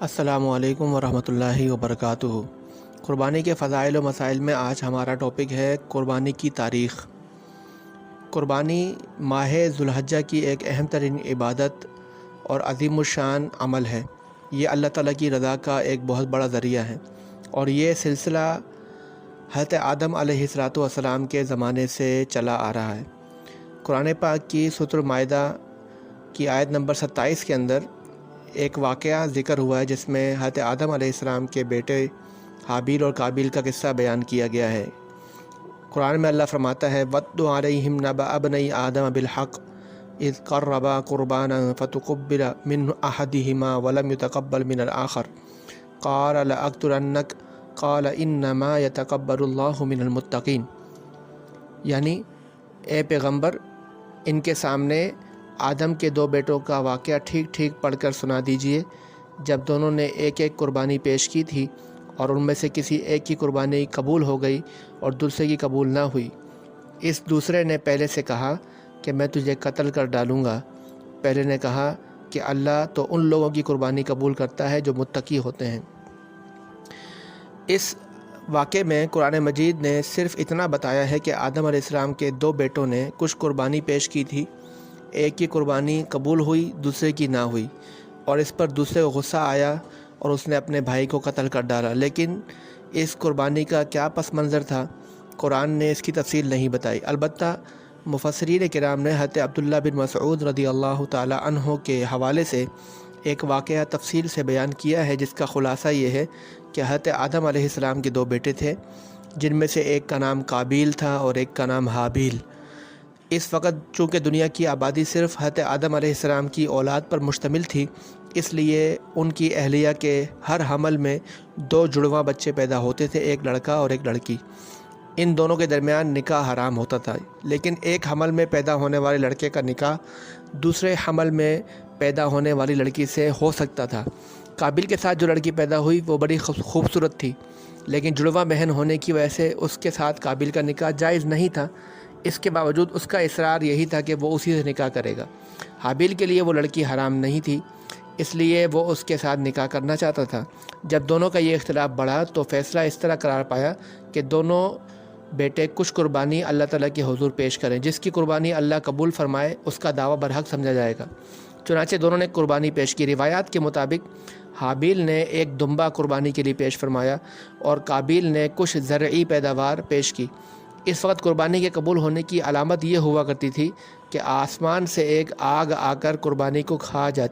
السلام علیکم ورحمۃ اللہ وبرکاتہ۔ قربانی کے فضائل و مسائل میں آج ہمارا ٹاپک ہے قربانی کی تاریخ۔ قربانی ماہ ذوالحجہ کی ایک اہم ترین عبادت اور عظیم الشان عمل ہے۔ یہ اللہ تعالیٰ کی رضا کا ایک بہت بڑا ذریعہ ہے۔ اور یہ سلسلہ حضرت آدم علیہ السلاۃ والسلام کے زمانے سے چلا آ رہا ہے۔ قرآن پاک کی ستر معاہدہ کی آیت نمبر ستائیس کے اندر ایک واقعہ ذکر ہوا ہے جس میں حضرت آدم علیہ السلام کے بیٹے حابیل اور قابیل کا قصہ بیان کیا گیا ہے۔ قرآن میں اللہ فرماتا ہے، ود علیہم نبا ابنئی آدم بالحق اذ قربا قربانا فتقبل من احدہما ولم يتقبل من الآخر قال لأقتلنک قال انما يتقبل اللہ من المتقین یعنی اے پیغمبر، ان کے سامنے آدم کے دو بیٹوں کا واقعہ ٹھیک ٹھیک پڑھ کر سنا دیجیے۔ جب دونوں نے ایک ایک قربانی پیش کی تھی اور ان میں سے کسی ایک کی قربانی قبول ہو گئی اور دوسرے کی قبول نہ ہوئی، اس دوسرے نے پہلے سے کہا کہ میں تجھے قتل کر ڈالوں گا۔ پہلے نے کہا کہ اللہ تو ان لوگوں کی قربانی قبول کرتا ہے جو متقی ہوتے ہیں۔ اس واقعے میں قرآن مجید نے صرف اتنا بتایا ہے کہ آدم علیہ السلام کے دو بیٹوں نے کچھ قربانی پیش کی تھی۔ ایک کی قربانی قبول ہوئی، دوسرے کی نہ ہوئی۔ اور اس پر دوسرے کو غصہ آیا اور اس نے اپنے بھائی کو قتل کر ڈالا۔ لیکن اس قربانی کا کیا پس منظر تھا؟ قرآن نے اس کی تفصیل نہیں بتائی۔ البتہ مفسرین کرام نے حضرت عبداللہ بن مسعود رضی اللہ تعالی عنہ کے حوالے سے ایک واقعہ تفصیل سے بیان کیا ہے، جس کا خلاصہ یہ ہے کہ حضرت آدم علیہ السلام کے دو بیٹے تھے، جن میں سے ایک کا نام قابیل تھا اور ایک کا نام حابیل۔ اس وقت چونکہ دنیا کی آبادی صرف حضرت آدم علیہ السلام کی اولاد پر مشتمل تھی، اس لیے ان کی اہلیہ کے ہر حمل میں دو جڑواں بچے پیدا ہوتے تھے، ایک لڑکا اور ایک لڑکی۔ ان دونوں کے درمیان نکاح حرام ہوتا تھا، لیکن ایک حمل میں پیدا ہونے والے لڑکے کا نکاح دوسرے حمل میں پیدا ہونے والی لڑکی سے ہو سکتا تھا۔ قابل کے ساتھ جو لڑکی پیدا ہوئی، وہ بڑی خوبصورت تھی، لیکن جڑواں بہن ہونے کی وجہ سے اس کے ساتھ قابل کا نکاح جائز نہیں تھا۔ اس کے باوجود اس کا اصرار یہی تھا کہ وہ اسی سے نکاح کرے گا۔ حابیل کے لیے وہ لڑکی حرام نہیں تھی، اس لیے وہ اس کے ساتھ نکاح کرنا چاہتا تھا۔ جب دونوں کا یہ اختلاف بڑھا تو فیصلہ اس طرح قرار پایا کہ دونوں بیٹے کچھ قربانی اللہ تعالیٰ کے حضور پیش کریں۔ جس کی قربانی اللہ قبول فرمائے، اس کا دعویٰ برحق سمجھا جائے گا۔ چنانچہ دونوں نے قربانی پیش کی۔ روایات کے مطابق، حابیل نے ایک دمبا قربانی کے لیے پیش فرمایا اور قابیل نے کچھ زرعی پیداوار پیش کی۔ اس وقت قربانی کے قبول ہونے کی علامت یہ ہوا کرتی تھی کہ آسمان سے ایک آگ آ کر قربانی کو کھا جاتی